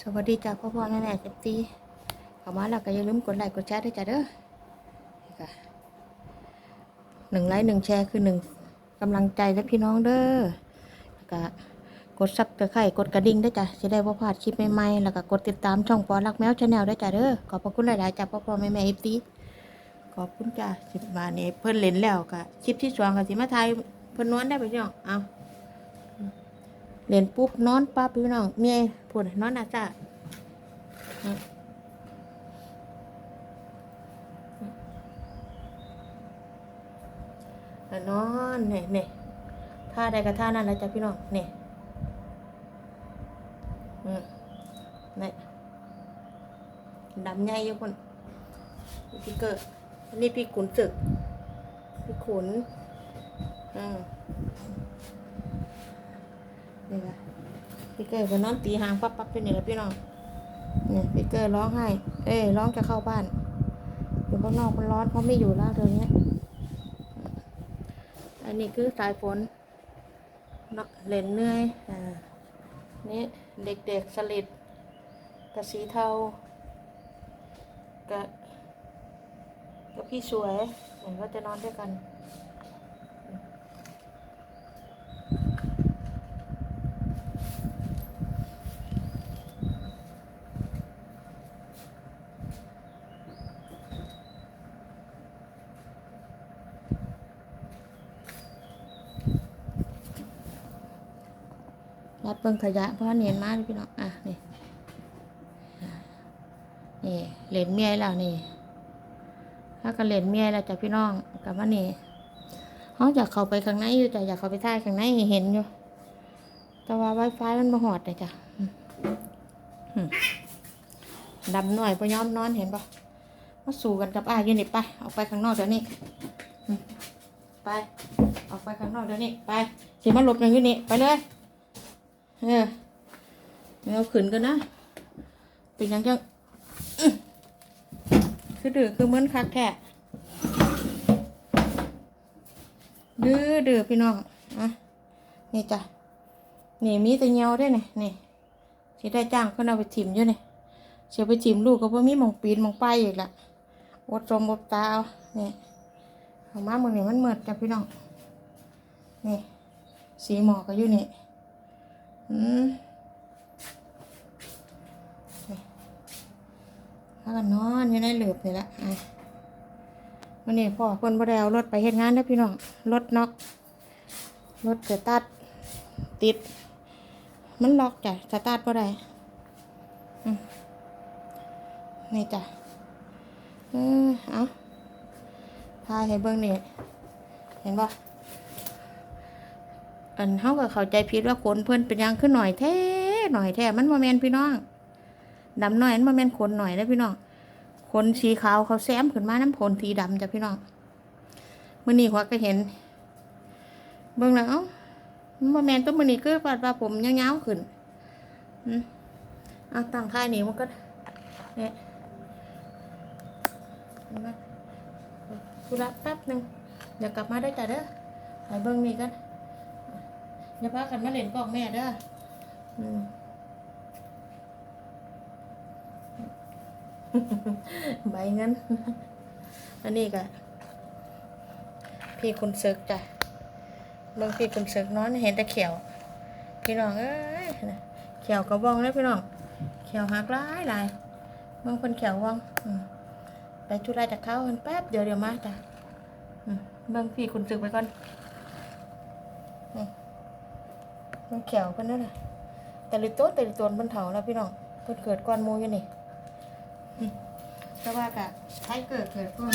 สวัสดีจ้าพ่อพ่อแม่แม่เจ็บตีเข้ามาแล้วก็อย่าลืมกดไลค์กดแชร์ด้วยจ้าเด้อค่ะหนึ่งไลค์หนึ่งแชร์คือหนึ่งกำลังใจและพี่น้องเด้อแล้วก็กดซับตะไคร่กดกระดิ่งด้วยจ้ะจะได้บ่พลาดคลิปใหม่ๆแล้วก็กดติดตามช่องปอรักแมวชาแนลด้วยจ้าเด้อขอบพระคุณหลายๆจ้าพ่อพ่อแม่แม่เอฟซีขอบคุณจ้าสิบมาเนี่ยเพิ่นเล่นแล้วก็คลิปที่สองก็สิมาถ่ายเพิ่นนอนได้ไปพี่น้องเอา เรียนปุ๊บนอนปั๊บพี่น้องเมียพูดนอนอาจ้าอนอนเนี่ยเนี่ยท่าใดกับท่านั้นแหละจ้ะพี่น้องเนี่ยอืมเนี่ยดำใหญ่อยู่คนพี่เกิดอันนี้พี่ขุนศึก พี่ขุน อืม นี่ค่ะพี่เกอร์ก็นอนตีหางปั๊บปั๊บอยู่นี่แหละพี่น้องเนี่ยพี่เกอร์ร้องไห้ เอ้ยร้องจะเข้าบ้านอยู่ข้างนอกมันร้อนเพราะไม่อยู่แล้วเดี๋ยวนี้อันนี้คือสายฝนเนาะเล่นเนื่อยอ่านี่เด็กๆสลิดกับสีเทากับกับพี่สวยเหมือนก็จะนอนด้วยกัน รับเบิ่งขยะเพราะเนียนมากพี่น้องอะนี่นี่เหรียญเมียแล้วนี่ถ้าก็เหรียญเมียแล้วจ้ะพี่น้องกลับมานี่เขาอยากเข้าไปข้างในอยู่จ้ะอยากเข้าไปท่ายข้างในเห็นอยู่ แต่ว่าไวไฟมันมาหอดเลยจ้ะดำหน่อยพอยอมนอนเห็นปะมาสู่กันกับอ้ายยืนนี่ไปออกไปข้างนอกเดี๋ยวนี้ไปออกไปข้างนอกเดี๋ยวนี้ไปสิมาหลบอย่างนี้นี่ไปเลย เออเอาขึ้นกันนะเป็นยังจังอื้อคือดื้อคือเหมือนคักแท้ดื้อดื้อพี่น้องอะนี่จ้ะนี่มีแต่เงียวได้เนี่ยนี่ที่ได้จ้างเพิ่นเอาไปถิ่มอยู่เนี่ยเสียไปถิ่มลูกก็บ่มีมองปีนมองป้ายอีกละอดสมอดตาเอานี่เอามาเมื่อนี่มันเหมือดจ้ะพี่น้องนี่สีหมอกก็อยู่นี่ อืมแล้วก็นอนอยู่ในหลืบนี่แหละอะวันนี้พ่อคนบ่ได้เอารถไปเฮ็ดงานเด้อพี่น้อง รถน็อก รถสตาร์ทติด มันล็อกจ้ะสตาร์ทบ่ได้อืมนี่จ้ะ เออเอาพายให้เบิ่งนี่ เห็นบ่ อันเฮาก็เข้าใจผิดว่าขนเพิ่นเป็นยังขึ้นหน่อยแท้หน่อยแท้มันบ่แม่นพี่น้องดำหน่อยมันบ่แม่นขนหน่อยนะพี่น้องขนสีขาวเขาแซมขึ้นมาน้ำขนสีดำจ้ะพี่น้องมื้อนี้ข้อยก็เห็น เบิ่งแล้วเอ้ามันบ่แม่นตัวมื้อนี้คือว่าว่าผมยาวๆขึ้นอืมเอาตั้งค่ายนี่มันก็เนี่ยเห็นไหมธุระแป๊บหนึ่งเดี๋ยวกลับมาได้จ้ะเด้อให้เบิ่งนี่กัน อย่าพากันมาเล่นกล้องแม่เด้ออืมใบเงินอันนี้ก็พี่คุณศึกจ้ะเบิ่งพี่คุณศึกนอนเห็นแต่เขียว พี่น้องเอ้ยน่ะเขียวกระบองเลยพี่น้องเขียวหักหลายหลายเบิ่งคนเขียวว่องอืมไปทุไรจากเขาเพิ่นแป๊บเดียวเดี๋ยวมาจ้ะอืมเบิ่งพี่คุณศึกไปก่อน มันแขวเพิ่นนั่นน่ะแต่ลิโต้แต่ลิโตนเพิ่นเถาแล้วพี่น้องเพิ่นเกิดก้อนหมู่อยู่นี่อืมแต่ว่ากะให้เกิดเกิดก้อน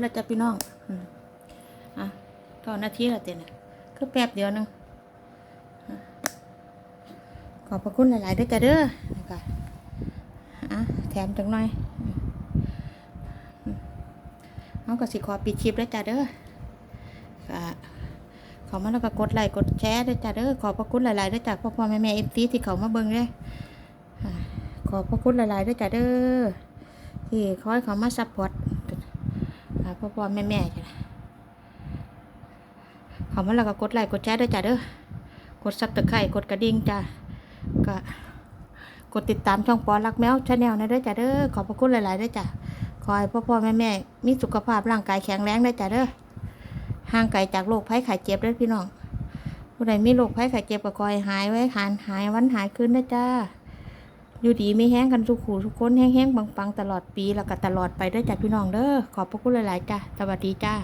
แล้วจ้ะพี่น้องอะเก้านาทีละเต็นะคือแป๊บเดียวนึงขอบพระคุณหลาย ๆด้วยจ้ะเด้อนะคะอะแถมจังหน่อยอืมอืมเอาก็สิขอปิดคลิปแล้วจ้ะเด้อค่ะขอมาแล้วก็กดไลค์กดแชร์ด้วยจ้ะเด้อขอบพระคุณหลาย ๆด้วยจ้ะพ่อพ่อแม่แม่เอฟซีที่เขามาเบิ่งเลยขอบพระคุณหลาย ๆด้วยจ้ะเด้อที่คอยเขามาซัพพอร์ต อ่าพ่อพ่อแม่แม่จ้ะขามาแล้วก็กดไลค์กดแชร์ด้วยจ้ะเด้อกดซับตะไคร่กดกระดิ่งจ้ะก็กดติดตามช่องปอรักแมวชาแนลนะเด้อจ้ะเด้อขอบพระคุณหลายๆด้วยจ้ะขอให้พ่อพ่อแม่แม่มีสุขภาพร่างกายแข็งแรงด้วยจ้ะเด้อห่างไกลจากโรคภัยไข้เจ็บเด้อพี่น้องผู้ใดมีโรคภัยไข้เจ็บก็คอยหายไว้หายหายวันหายคืนนะจ้า อยู่ดีไม่แห้งกันทุกขู่ทุกคนแห้งๆปังๆ ตลอดปี แล้วก็ตลอดไปได้จ้ะพี่น้องเด้อขอบพระคุณหลายๆจ้ะสวัสดีจ้า